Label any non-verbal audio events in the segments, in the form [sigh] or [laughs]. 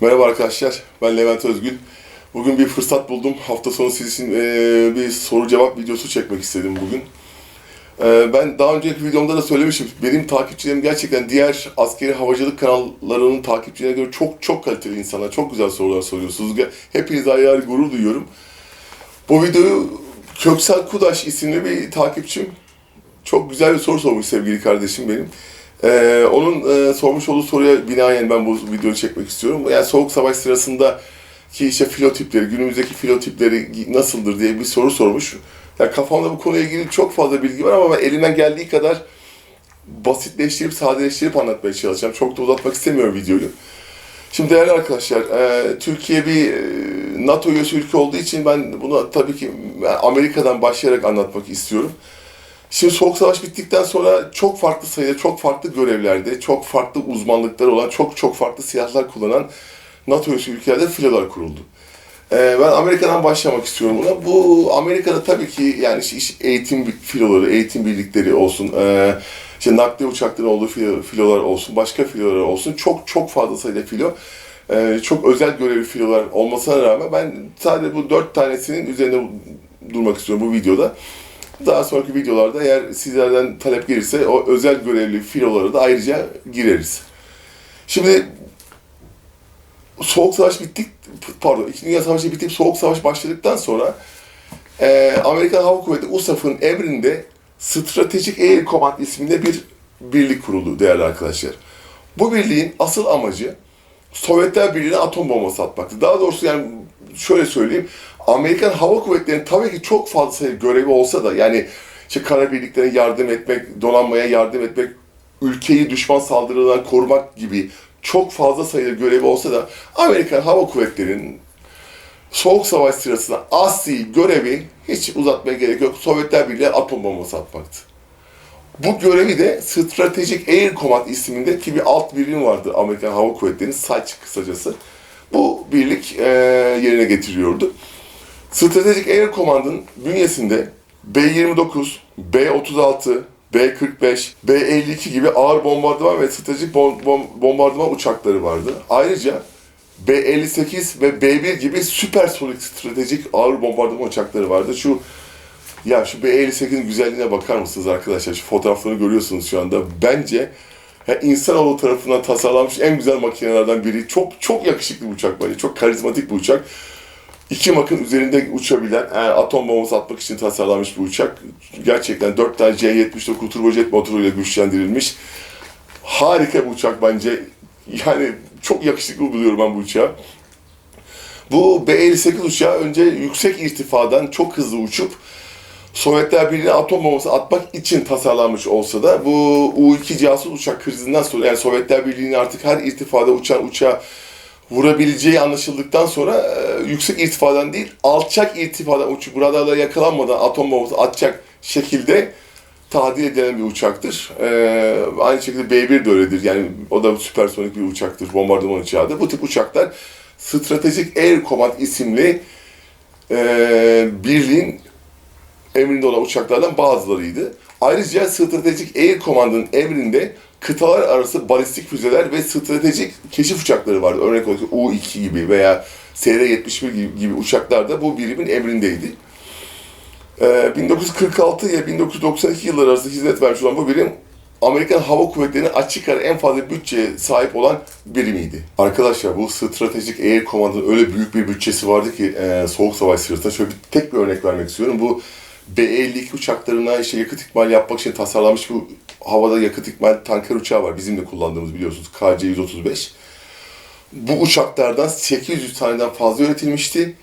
Merhaba arkadaşlar, ben Levent Özgül. Bugün bir fırsat buldum. Hafta sonu sizin için eee, bir soru cevap videosu çekmek istedim bugün. Eee, ben daha önceki videomda da söylemiştim. Benim takipçilerim gerçekten diğer askeri havacılık kanallarının takipçilerine göre çok çok kaliteli insanlar. Çok güzel sorular soruyorsunuz. Hepinize ayrı gurur duyuyorum. Bu videoyu Köksal Kudaş isimli bir takipçim çok güzel bir soru sormuş sevgili kardeşim benim. Ee, onun e, sormuş olduğu soruya binaen ben bu videoyu çekmek istiyorum. Yani Soğuk Savaş sırasında ki işte filotipleri, günümüzdeki filotipleri nasıldır diye bir soru sormuş. Yani kafamda bu konuyla ilgili çok fazla bilgi var ama ben elimden geldiği kadar basitleştirip, sadeleştirip anlatmaya çalışacağım. Çok da uzatmak istemiyorum videoyu. Şimdi değerli arkadaşlar, e, Türkiye bir e, NATO üyesi ülke olduğu için ben bunu tabii ki yani Amerika'dan başlayarak anlatmak istiyorum. Şimdi Soğuk Savaş bittikten sonra çok farklı sayıda, çok farklı görevlerde, çok farklı uzmanlıkları olan, çok çok farklı silahlar kullanan NATO üyesi ülkelerde filolar kuruldu. Ee, ben Amerika'dan başlamak istiyorum buna. Bu Amerika'da tabii ki yani işte iş- eğitim filoları, eğitim birlikleri olsun, e, işte nakliye uçakların olduğu filo- filolar olsun, başka filolar olsun. Çok çok fazla sayıda filo. e, çok özel görevli filolar olmasına rağmen ben sadece bu dört tanesinin üzerinde durmak istiyorum bu videoda. Daha sonraki videolarda eğer sizlerden talep gelirse o özel görevli filolara da ayrıca gireriz. Şimdi Soğuk Savaş bittik, pardon İkinci Dünya Savaşı bitip Soğuk Savaş başladıktan sonra e, Amerikan Hava Kuvvetleri USAF'ın emrinde Stratejik Air Command isminde bir birlik kuruldu değerli arkadaşlar. Bu birliğin asıl amacı Sovyetler Birliği'ne atom bombası atmaktı. Daha doğrusu yani şöyle söyleyeyim. Amerikan Hava Kuvvetleri'nin tabii ki çok fazla görevi olsa da yani işte kara birliklerine yardım etmek, donanmaya yardım etmek, ülkeyi düşman saldırılarından korumak gibi çok fazla sayıda görevi olsa da Amerikan Hava Kuvvetleri'nin Soğuk Savaş sırasında asli görevi hiç uzatmaya gerek yok. Sovyetler Birliği'ne atom bombası atmaktı. Bu görevi de Stratejik Air Command isminde ki bir alt birim vardı Amerikan Hava Kuvvetleri'nin SAC kısacası. Bu birlik eee, yerine getiriyordu. Stratejik Air Command'ın bünyesinde B-29, B-36, B-45, B-52 gibi ağır bombardıman ve stratejik bom- bom- bombardıman uçakları vardı. Ayrıca B-58 ve B-1 gibi süpersonik stratejik ağır bombardıman uçakları vardı. Şu ya şu B-58'in güzelliğine bakar mısınız arkadaşlar? Şu fotoğraflarını görüyorsunuz şu anda. Bence ya insanoğlu tarafından tasarlanmış en güzel makinelerden biri. Çok çok yakışıklı bir uçak bence. Çok karizmatik bir uçak. İki makın üzerinde uçabilen, yani atom bombası atmak için tasarlanmış bir uçak. Gerçekten 4 tane C-79 turbojet motoruyla güçlendirilmiş. Harika bir uçak bence. Yani çok yakışıklı buluyorum ben bu uçağı. Bu B-58 uçağı önce yüksek irtifadan çok hızlı uçup Sovyetler Birliği'ne atom bombası atmak için tasarlanmış olsa da bu U-2 casus uçak krizinden sonra yani Sovyetler Birliği'nin artık her irtifada uçan uçağı vurabileceği anlaşıldıktan sonra e, yüksek irtifadan değil alçak irtifadan uçup buralarla yakalanmadan atom bombası atacak şekilde tadil edilen bir uçaktır. E, aynı şekilde B-1 de öyledir. Yani o da süpersonik bir uçaktır. Bombardıman uçağıdır. Bu tip uçaklar Stratejik Air Command isimli e, birliğin emrinde olan uçaklardan bazılarıydı. Ayrıca Stratejik Air Command'ın emrinde kıtalar arası balistik füzeler ve stratejik keşif uçakları vardı. Örnek olarak U-2 gibi veya SR-71 gibi, gibi uçaklar da bu birimin emrindeydi. Ee, 1946 ile 1992 yılları arasında hizmet vermiş olan bu birim Amerikan Hava Kuvvetleri'nin açık ara en fazla bütçeye sahip olan birimiydi. Arkadaşlar bu stratejik Air Command'ın öyle büyük bir bütçesi vardı ki e, Soğuk Savaş sırasında şöyle bir, tek bir örnek vermek istiyorum. Bu B-52 uçaklarına işte yakıt ikmal yapmak için tasarlanmış bu havada yakıt ikmal tanker uçağı var. Bizim de kullandığımız biliyorsunuz KC-135. Bu uçaklardan 800 taneden fazla üretilmişti.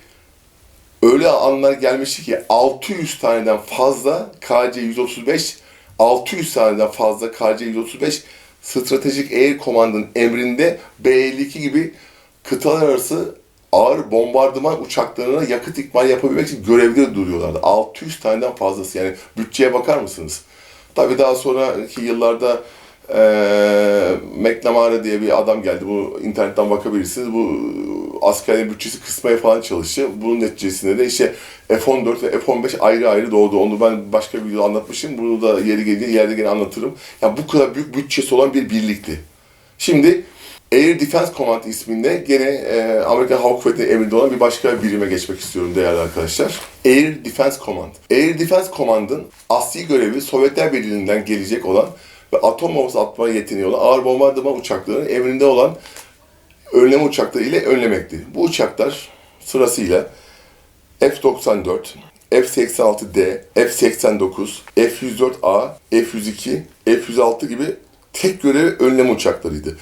Öyle anlar gelmişti ki 600 taneden fazla KC-135, 600 taneden fazla KC-135 Stratejik Air Command'ın emrinde B-52 gibi kıtalar arası ağır bombardıman uçaklarına yakıt ikmal yapabilmek için görevde duruyorlardı. 600 taneden fazlası yani bütçeye bakar mısınız? Tabii daha sonraki yıllarda eee McNamara diye bir adam geldi. Bu internetten bakabilirsiniz. Bu askerlerin bütçesi kısmaya falan çalıştı. Bunun neticesinde de işte F-14 ve F-15 ayrı ayrı doğdu. Onu ben başka bir videoda anlatmışım. Bunu da yeri gelince ileride gene anlatırım. Yani bu kadar büyük bütçesi olan bir birlikti. Şimdi Air Defense Command isminde gene e, Amerikan Hava Kuvvetleri'nin emrinde olan bir başka birime geçmek istiyorum değerli arkadaşlar. Air Defense Command. Air Defense Command'ın asli görevi Sovyetler Birliği'nden gelecek olan ve atom bombası atma yeteneği olan ağır bombardıman uçaklarının emrinde olan önleme uçakları ile önlemekti. Bu uçaklar sırasıyla F-94, F-86D, F-89, F-104A, F-102, F-106 gibi tek görevi önleme uçaklarıydı.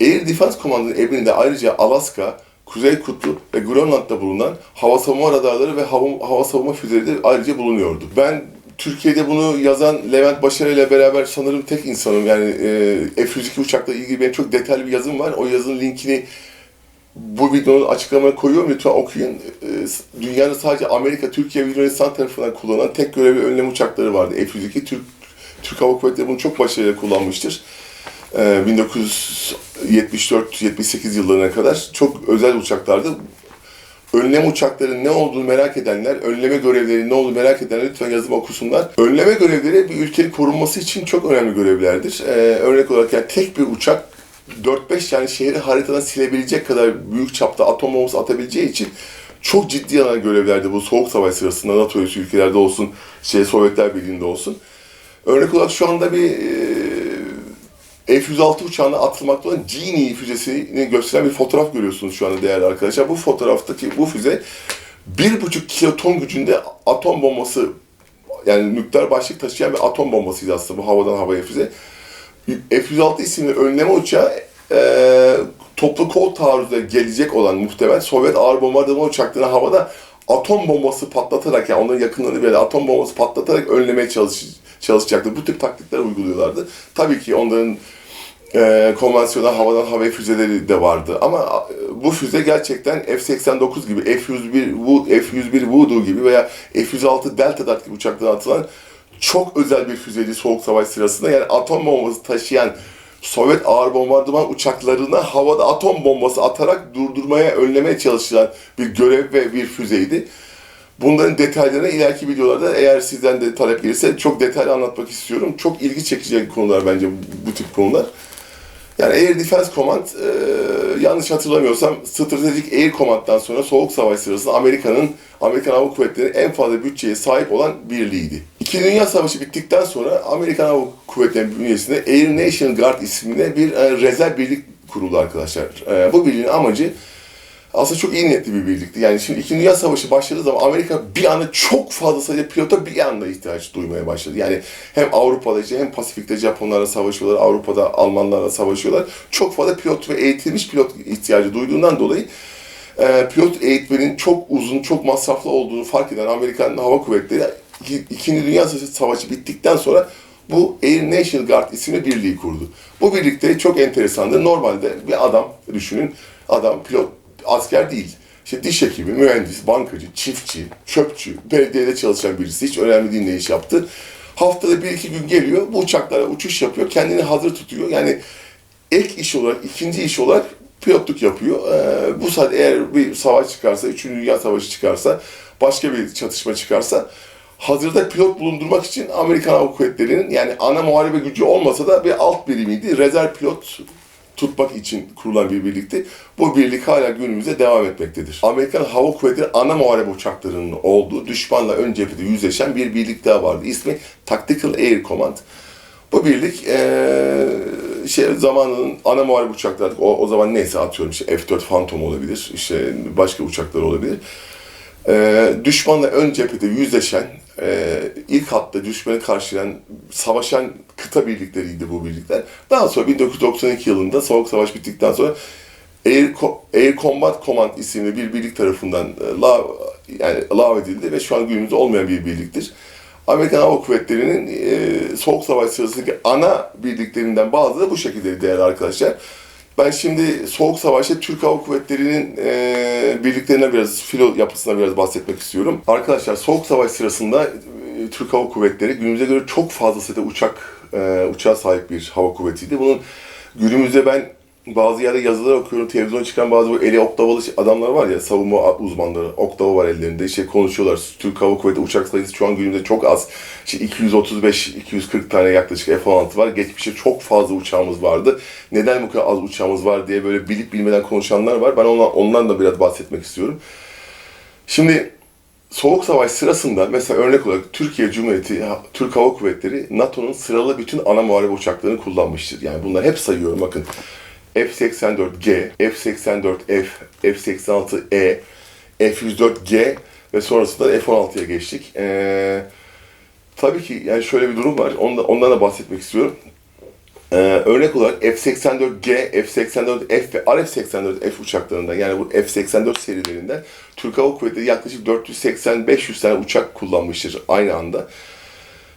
Air Defense Command'ın emrinde ayrıca Alaska, Kuzey Kutbu ve Grönland'da bulunan hava savunma radarları ve hava, hava savunma füzeleri de ayrıca bulunuyordu. Ben Türkiye'de bunu yazan Levent Başar ile beraber sanırım tek insanım. Yani e, F-102 uçakla ilgili benim çok detaylı bir yazım var. O yazının linkini bu videonun açıklamaya koyuyorum. Lütfen okuyun. E, Dünyanın sadece Amerika, Türkiye ve Yunanistan tarafından kullanılan tek görevli önlem uçakları vardı. F-102 Türk, Türk Hava Kuvvetleri bunu çok başarıyla kullanmıştır. E, 1974-78 yıllarına kadar çok özel uçaklardı. Önleme uçakların ne olduğunu merak edenler, önleme görevleri ne olduğunu merak edenler lütfen yazımı okusunlar. Önleme görevleri bir ülkenin korunması için çok önemli görevlerdir. Ee, örnek olarak yani tek bir uçak 4-5 yani şehri haritadan silebilecek kadar büyük çapta atom bombası atabileceği için çok ciddi alan görevlerdi bu soğuk savaş sırasında NATO ülkelerde olsun, şey Sovyetler Birliği'nde olsun. Örnek olarak şu anda bir e, F-106 uçağına atılmakta olan Genie füzesini gösteren bir fotoğraf görüyorsunuz şu anda değerli arkadaşlar. Bu fotoğraftaki bu füze 1,5 kiloton gücünde atom bombası yani nükleer başlık taşıyan bir atom bombasıydı aslında bu havadan havaya füze. F-106 isimli önleme uçağı e, toplu kol taarruzda gelecek olan muhtemel Sovyet ağır bombardıman uçaklarını havada atom bombası patlatarak yani onların yakınlarını böyle atom bombası patlatarak önlemeye çalış, çalışacaktı. Bu tip taktikler uyguluyorlardı. Tabii ki onların e, konvansiyonel havadan havaya füzeleri de vardı. Ama bu füze gerçekten F-89 gibi, F-101, Wo- F-101 Voodoo gibi veya F-106 Delta Dart gibi uçaklardan atılan çok özel bir füzeydi Soğuk Savaş sırasında. Yani atom bombası taşıyan Sovyet ağır bombardıman uçaklarına havada atom bombası atarak durdurmaya, önlemeye çalışılan bir görev ve bir füzeydi. Bunların detaylarını ileriki videolarda eğer sizden de talep gelirse çok detaylı anlatmak istiyorum. Çok ilgi çekici konular bence bu tip konular. Yani Air Defense Command, e, yanlış hatırlamıyorsam Stratejik Air Command'dan sonra Soğuk Savaş sırasında Amerika'nın, Amerikan Hava Kuvvetleri'nin en fazla bütçeye sahip olan birliğiydi. İkinci Dünya Savaşı bittikten sonra Amerikan Hava Kuvvetleri'nin bünyesinde Air National Guard isminde bir e, rezerv birlik kuruldu arkadaşlar. E, bu birliğin amacı aslında çok iyi niyetli bir birlikti. Yani şimdi İkinci Dünya Savaşı başladığı zaman Amerika bir anda çok fazla sayıda pilota bir anda ihtiyaç duymaya başladı. Yani hem Avrupa'da işte hem Pasifik'te Japonlarla savaşıyorlar, Avrupa'da Almanlarla savaşıyorlar. Çok fazla pilot ve eğitilmiş pilot ihtiyacı duyduğundan dolayı e, pilot eğitmenin çok uzun, çok masraflı olduğunu fark eden Amerikan Hava Kuvvetleri İki- İkinci Dünya Savaşı bittikten sonra bu Air National Guard isimli birliği kurdu. Bu birlikte çok enteresandı. Normalde bir adam düşünün, adam pilot, asker değil. İşte diş hekimi, mühendis, bankacı, çiftçi, çöpçü, belediyede çalışan birisi. Hiç önemli değil ne iş yaptı. Haftada bir iki gün geliyor, bu uçaklara uçuş yapıyor, kendini hazır tutuyor. Yani ek iş olarak, ikinci iş olarak pilotluk yapıyor. Ee, bu saat eğer bir savaş çıkarsa, Üçüncü Dünya Savaşı çıkarsa, başka bir çatışma çıkarsa hazırda pilot bulundurmak için Amerikan Hava Kuvvetleri'nin yani ana muharebe gücü olmasa da bir alt birimiydi. Rezerv pilot tutmak için kurulan bir birlikti. Bu birlik hala günümüzde devam etmektedir. Amerikan Hava Kuvvetleri ana muharebe uçaklarının olduğu düşmanla ön cephede yüzleşen bir birlik daha vardı. İsmi Tactical Air Command. Bu birlik eee şey zamanının ana muharebe uçakları o, o zaman neyse atıyorum işte F-4 Phantom olabilir, işte başka uçaklar olabilir. Eee düşmanla ön cephede yüzleşen, eee, ilk hatta düşmanı karşılayan, savaşan kıta birlikleriydi bu birlikler. Daha sonra 1992 yılında Soğuk Savaş bittikten sonra Air, Air Combat Command isimli bir birlik tarafından e, la, yani lağvedildi ve şu an günümüzde olmayan bir birliktir. Amerikan Hava Kuvvetleri'nin e, Soğuk Savaş sırasındaki ana birliklerinden bazıları bu şekilde değerli arkadaşlar. Ben şimdi Soğuk Savaş'ta Türk Hava Kuvvetleri'nin e, birliklerine biraz, filo yapısına biraz bahsetmek istiyorum. Arkadaşlar Soğuk Savaş sırasında e, Türk Hava Kuvvetleri günümüze göre çok fazla sayıda uçak, e, uçağa sahip bir hava kuvvetiydi. Bunun günümüzde ben bazı yerde yazılar okuyorum, televizyona çıkan bazı bu eli oktavalı adamlar var ya, savunma uzmanları, oktava var ellerinde, işte konuşuyorlar. Türk Hava Kuvveti uçak sayısı şu an günümüzde çok az. İşte 235-240 tane yaklaşık F-16 var. Geçmişte çok fazla uçağımız vardı. Neden bu kadar az uçağımız var diye böyle bilip bilmeden konuşanlar var. Ben ondan, ondan da biraz bahsetmek istiyorum. Şimdi Soğuk Savaş sırasında mesela örnek olarak Türkiye Cumhuriyeti, Türk Hava Kuvvetleri NATO'nun sıralı bütün ana muharebe uçaklarını kullanmıştır. Yani bunları hep sayıyorum bakın. F-84G, F-84F, F-86E, F-104G ve sonrasında F-16'ya geçtik. Ee, tabii ki yani şöyle bir durum var. Ondan, ondan da bahsetmek istiyorum. Ee, örnek olarak F-84G, F-84F ve RF-84F uçaklarından yani bu F-84 serilerinden Türk Hava Kuvvetleri yaklaşık 480-500 tane uçak kullanmıştır aynı anda.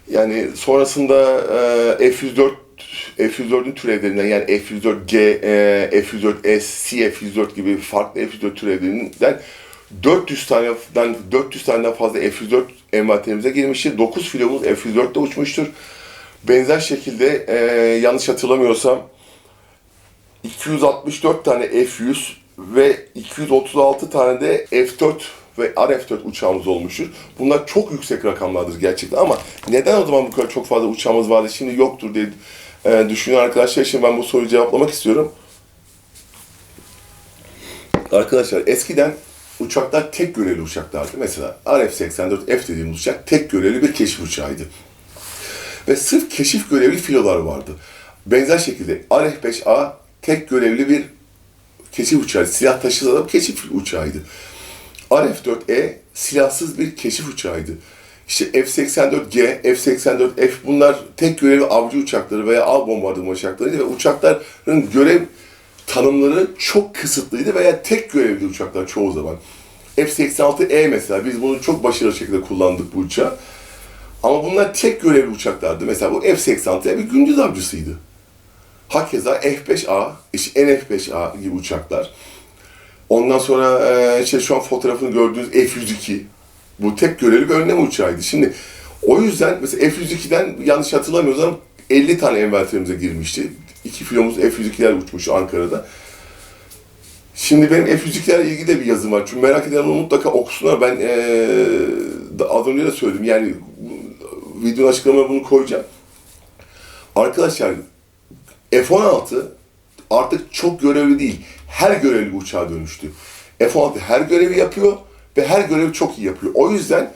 Yani sonrasında e, F-104 F-104'ün türevlerinden yani F-104G, e, F-104S, CF-104 gibi farklı F-104 türevlerinden 400 taneden 400 taneden fazla F-104 envanterimize girmiştir. 9 filomuz F-104'te uçmuştur. Benzer şekilde e, yanlış hatırlamıyorsam 264 tane F-100 ve 236 tane de F-4 ve RF-4 uçağımız olmuştur. Bunlar çok yüksek rakamlardır gerçekten ama neden o zaman bu kadar çok fazla uçağımız vardı şimdi yoktur diye e, düşünen arkadaşlar için ben bu soruyu cevaplamak istiyorum. Arkadaşlar eskiden uçaklar tek görevli uçaklardı. Mesela RF-84F dediğimiz uçak tek görevli bir keşif uçağıydı. Ve sırf keşif görevli filolar vardı. Benzer şekilde RF-5A tek görevli bir keşif uçağı, silah taşıyan keşif uçağıydı. RF-4E silahsız bir keşif uçağıydı. İşte F-84G, F-84F bunlar tek görevli avcı uçakları veya av bombardıman uçaklarıydı ve uçakların görev tanımları çok kısıtlıydı veya tek görevli uçaklar çoğu zaman. F-86E mesela biz bunu çok başarılı şekilde kullandık bu uçağı. Ama bunlar tek görevli uçaklardı. Mesela bu F-86 bir gündüz avcısıydı. Hakeza F-5A, işte NF-5A gibi uçaklar. Ondan sonra işte şu an fotoğrafını gördüğünüz F-102. Bu tek görevli bir önlem uçağıydı. Şimdi o yüzden mesela F-102'den yanlış hatırlamıyorsam 50 tane envanterimize girmişti. İki filomuz F-102'ler uçmuş Ankara'da. Şimdi benim F-102'lerle ilgili de bir yazım var. Çünkü merak edenler mutlaka okusunlar. Ben ee, az önce de söyledim. Yani videonun açıklamaya bunu koyacağım. Arkadaşlar F-16 artık çok görevli değil. Her görevli uçağa dönüştü. F-16 her görevi yapıyor ve her görevi çok iyi yapıyor. O yüzden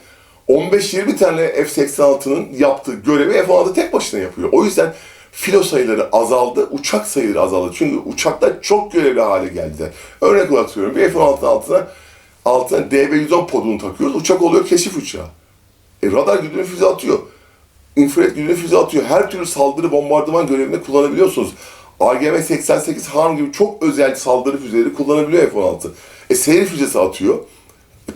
15-20 tane F-86'nın yaptığı görevi F-16 tek başına yapıyor. O yüzden filo sayıları azaldı, uçak sayıları azaldı. Çünkü uçaklar çok görevli hale geldiler. Örnek olarak söylüyorum, bir F-16 altına, altına DB-110 podunu takıyoruz, uçak oluyor keşif uçağı. E, radar güdümlü füze atıyor. İnfrared güdümlü füze atıyor. Her türlü saldırı bombardıman görevinde kullanabiliyorsunuz. AGM-88 Han gibi çok özel saldırı füzeleri kullanabiliyor F-16. E seyir füzesi atıyor.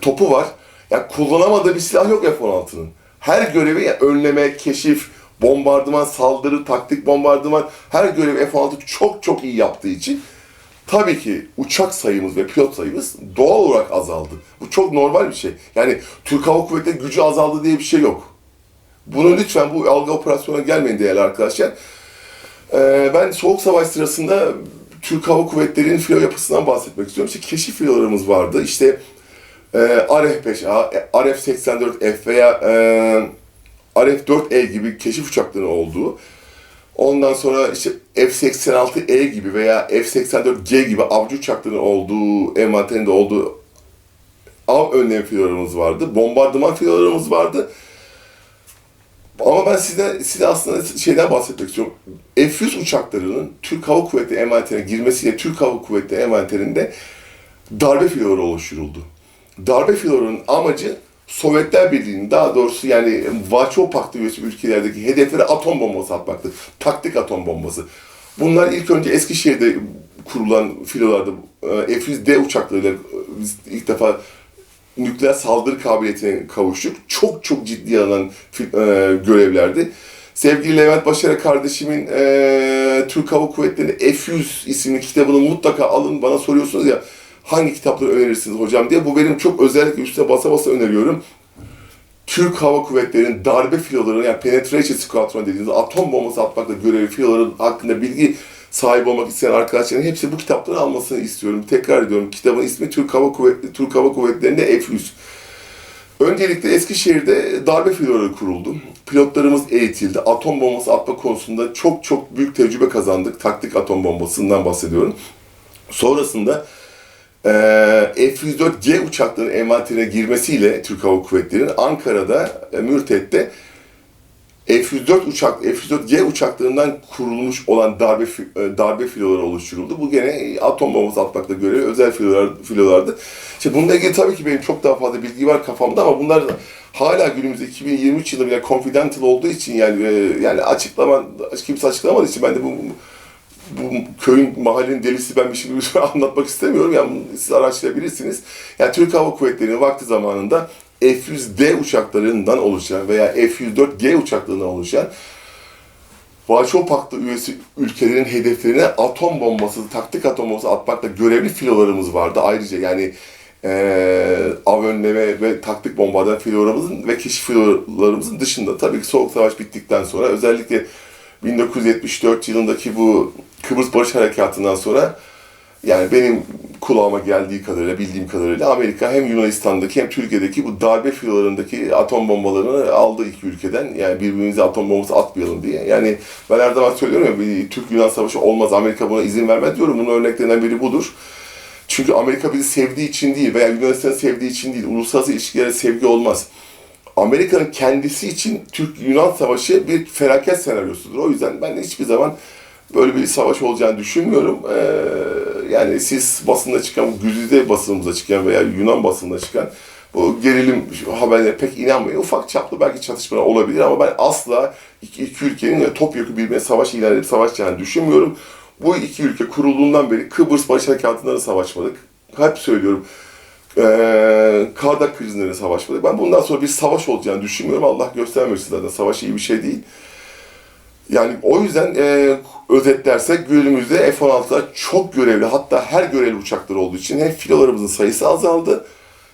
Topu var. Ya kullanamadığı bir silah yok F-16'nın. Her görevi yani önleme, keşif, bombardıman, saldırı, taktik bombardıman her görevi F-16 çok çok iyi yaptığı için tabii ki uçak sayımız ve pilot sayımız doğal olarak azaldı. Bu çok normal bir şey. Yani Türk Hava Kuvvetleri gücü azaldı diye bir şey yok. Bunu lütfen bu algı operasyona gelmeyin değerli arkadaşlar. Ee, ben Soğuk Savaş sırasında Türk Hava Kuvvetleri'nin filo yapısından bahsetmek istiyorum. İşte keşif filolarımız vardı. İşte e, RF-5A, RF-84F veya e, RF-4E gibi keşif uçaklarının olduğu, ondan sonra işte F-86E gibi veya F-84G gibi avcı uçaklarının olduğu, envanterinde olduğu av önlem filolarımız vardı. Bombardıman filolarımız vardı. Ama ben size, size aslında şeyden bahsetmek istiyorum. F-100 uçaklarının Türk Hava Kuvvetleri envanterine girmesiyle Türk Hava Kuvvetleri envanterinde darbe filoları oluşturuldu. Darbe filolarının amacı Sovyetler Birliği'nin daha doğrusu yani Varşova Paktı üyesi ülkelerdeki hedeflere atom bombası atmaktı. Taktik atom bombası. Bunlar ilk önce Eskişehir'de kurulan filolarda F-100D uçaklarıyla biz ilk defa nükleer saldırı kabiliyetine kavuştuk. Çok çok ciddi alınan e, görevlerdi. Sevgili Levent Başarı kardeşimin e, Türk Hava Kuvvetleri'nin F-100 isimli kitabını mutlaka alın. Bana soruyorsunuz ya hangi kitapları önerirsiniz hocam diye. Bu benim çok özellikle üstüne basa basa öneriyorum. Türk Hava Kuvvetleri'nin darbe filolarını yani penetration squadron dediğimiz atom bombası atmakla görevli filoların hakkında bilgi sahip olmak isteyen arkadaşların hepsi bu kitapları almasını istiyorum. Tekrar ediyorum kitabın ismi Türk Hava Kuvvetleri, Türk Hava Kuvvetleri'nde F-100. Öncelikle Eskişehir'de darbe filoları kuruldu. Pilotlarımız eğitildi. Atom bombası atma konusunda çok çok büyük tecrübe kazandık. Taktik atom bombasından bahsediyorum. Sonrasında eee, F-104G uçaklarının envanterine girmesiyle Türk Hava Kuvvetleri'nin Ankara'da, e, Mürtet'te F-104 uçak, F-104G uçaklarından kurulmuş olan darbe e, darbe filoları oluşturuldu. Bu gene atom bombası atmakla görevli özel filolar, filolardı. İşte bununla ilgili tabii ki benim çok daha fazla bilgi var kafamda ama bunlar hala günümüzde 2023 yılı bile confidential olduğu için yani e, yani açıklama kimse açıklamadığı için ben de bu bu köyün mahallenin delisi ben bir şey [laughs] anlatmak istemiyorum. Yani siz araştırabilirsiniz. Yani Türk Hava Kuvvetleri'nin vakti zamanında F-100D uçaklarından oluşan veya F-104G uçaklarından oluşan Varşova Paktı üyesi ülkelerin hedeflerine atom bombası, taktik atom bombası atmakla görevli filolarımız vardı. Ayrıca yani eee av önleme ve taktik bombardıman filolarımızın ve keşif filolarımızın dışında tabii ki Soğuk Savaş bittikten sonra özellikle 1974 yılındaki bu Kıbrıs Barış Harekatı'ndan sonra yani benim kulağıma geldiği kadarıyla, bildiğim kadarıyla Amerika hem Yunanistan'daki hem Türkiye'deki bu darbe filolarındaki atom bombalarını aldı iki ülkeden. Yani birbirimize atom bombası atmayalım diye. Yani ben her zaman söylüyorum ya bir Türk-Yunan savaşı olmaz, Amerika buna izin vermez diyorum. Bunun örneklerinden biri budur. Çünkü Amerika bizi sevdiği için değil veya Yunanistan'ı sevdiği için değil. Uluslararası ilişkilere sevgi olmaz. Amerika'nın kendisi için Türk-Yunan savaşı bir felaket senaryosudur. O yüzden ben hiçbir zaman böyle bir savaş olacağını düşünmüyorum. Ee, yani siz basında çıkan, Güzide basınımıza çıkan veya Yunan basında çıkan bu gerilim haberlerine pek inanmayın. Ufak çaplı belki çatışmalar olabilir ama ben asla iki, iki ülkenin topyekun birbirine savaş ilan edip savaşacağını düşünmüyorum. Bu iki ülke kurulduğundan beri Kıbrıs Barış Harekatı'nda da savaşmadık. Hep söylüyorum. Ee, Kardak krizinde de savaşmadık. Ben bundan sonra bir savaş olacağını düşünmüyorum. Allah göstermesin zaten. Savaş iyi bir şey değil. Yani o yüzden e, özetlersek günümüzde F-16'lar çok görevli hatta her görevli uçakları olduğu için hem filolarımızın sayısı azaldı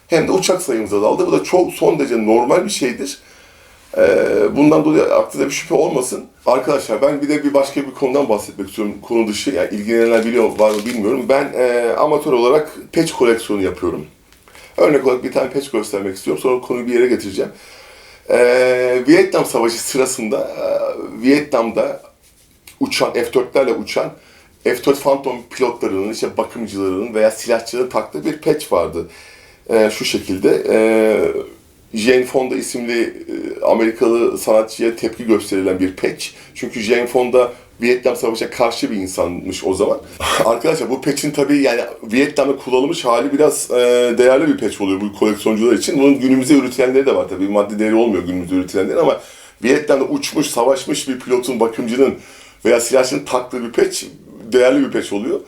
hem de uçak sayımız azaldı. Bu da çok son derece normal bir şeydir. E, bundan dolayı aklınızda bir şüphe olmasın. Arkadaşlar ben bir de bir başka bir konudan bahsetmek istiyorum. Konu dışı yani ilgilenenler biliyor var mı bilmiyorum. Ben e, amatör olarak patch koleksiyonu yapıyorum. Örnek olarak bir tane patch göstermek istiyorum. Sonra konuyu bir yere getireceğim. Ee, Vietnam Savaşı sırasında e, Vietnam'da uçan, F-4'lerle uçan F-4 Phantom pilotlarının, işte bakımcılarının veya silahçıların taktığı bir patch vardı. Ee, şu şekilde. E, Jane Fonda isimli e, Amerikalı sanatçıya tepki gösterilen bir patch. Çünkü Jane Fonda Vietnam Savaşı'na karşı bir insanmış o zaman. [laughs] Arkadaşlar bu patch'in tabii yani Vietnam'da kullanılmış hali biraz e, değerli bir patch oluyor bu koleksiyoncular için. Bunun günümüzde üretilenleri de var tabii. Maddi değeri olmuyor günümüzde üretilenleri ama Vietnam'da uçmuş, savaşmış bir pilotun, bakımcının veya silahçının taktığı bir patch değerli bir patch oluyor.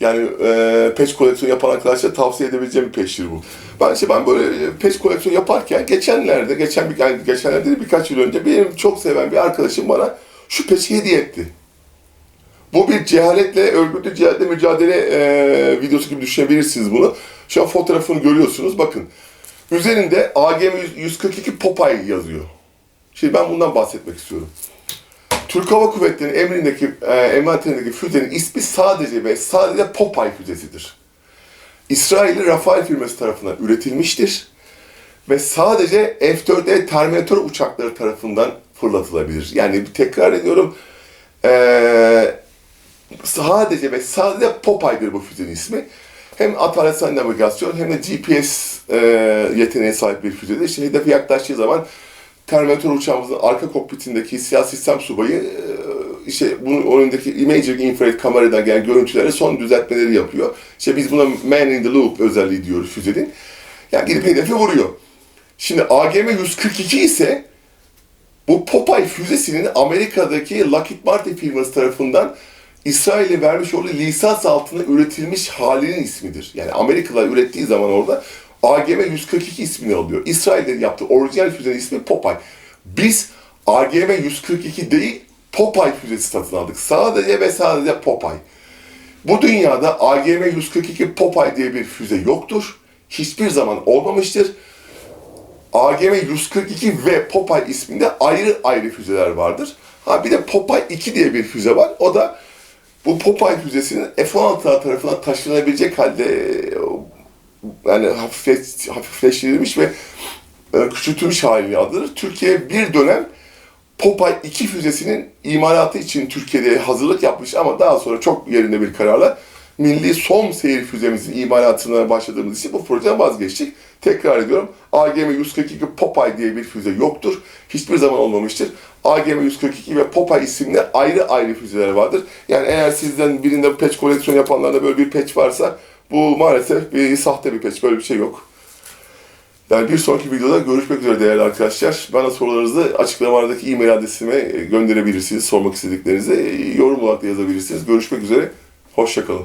Yani e, patch koleksiyonu yapan arkadaşlara tavsiye edebileceğim bir patch'tir bu. Ben işte ben böyle patch koleksiyonu yaparken geçenlerde, geçen bir yani geçenlerde değil, birkaç yıl önce benim çok seven bir arkadaşım bana şu patch'i hediye etti. Bu bir cehaletle, örgütlü cehaletle mücadele e, videosu gibi düşünebilirsiniz bunu. Şu an fotoğrafını görüyorsunuz. Bakın. Üzerinde AGM 142 Popeye yazıyor. Şimdi ben bundan bahsetmek istiyorum. Türk Hava Kuvvetleri'nin emrindeki, e, envanterindeki füzenin ismi sadece ve sadece Popeye füzesidir. İsrail'in Rafael firması tarafından üretilmiştir. Ve sadece F-4E Terminator uçakları tarafından fırlatılabilir. Yani tekrar ediyorum, ee, sadece ve sadece Popeye'dir bu füzenin ismi. Hem atarsal navigasyon hem de GPS e, yeteneğine sahip bir füzedir. İşte hedefe yaklaştığı zaman Terminator uçağımızın arka kokpitindeki siyah sistem subayı e, işte bunun önündeki imaging infrared kameradan gelen görüntülere son düzeltmeleri yapıyor. İşte biz buna man in the loop özelliği diyoruz füzenin. Yani gidip hedefe vuruyor. Şimdi AGM 142 ise bu Popeye füzesinin Amerika'daki Lockheed Martin firması tarafından İsrail'e vermiş olduğu lisans altında üretilmiş halinin ismidir. Yani Amerikalılar ürettiği zaman orada AGM 142 ismini alıyor. İsrail'in yaptığı orijinal füzenin ismi Popeye. Biz AGM 142 değil Popeye füzesi satın aldık. Sadece ve sadece Popeye. Bu dünyada AGM 142 Popeye diye bir füze yoktur. Hiçbir zaman olmamıştır. AGM 142 ve Popeye isminde ayrı ayrı füzeler vardır. Ha bir de Popeye 2 diye bir füze var. O da Bu Popeye füzesinin F-16 tarafından taşınabilecek halde yani hafiflet, hafifleştirilmiş ve e, küçültülmüş halini alır. Türkiye bir dönem Popeye 2 füzesinin imalatı için Türkiye'de hazırlık yapmış ama daha sonra çok yerinde bir kararla milli son seyir füzemizin imalatına başladığımız için bu projeden vazgeçtik. Tekrar ediyorum AGM-142 Popeye diye bir füze yoktur. Hiçbir zaman olmamıştır. AGM-142 ve Popeye isimli ayrı ayrı füzeler vardır. Yani eğer sizden birinde patch koleksiyon yapanlarda böyle bir patch varsa bu maalesef bir sahte bir patch. Böyle bir şey yok. Yani bir sonraki videoda görüşmek üzere değerli arkadaşlar. Bana sorularınızı açıklamalardaki e-mail adresime gönderebilirsiniz. Sormak istediklerinizi yorum olarak da yazabilirsiniz. Görüşmek üzere. Hoşçakalın.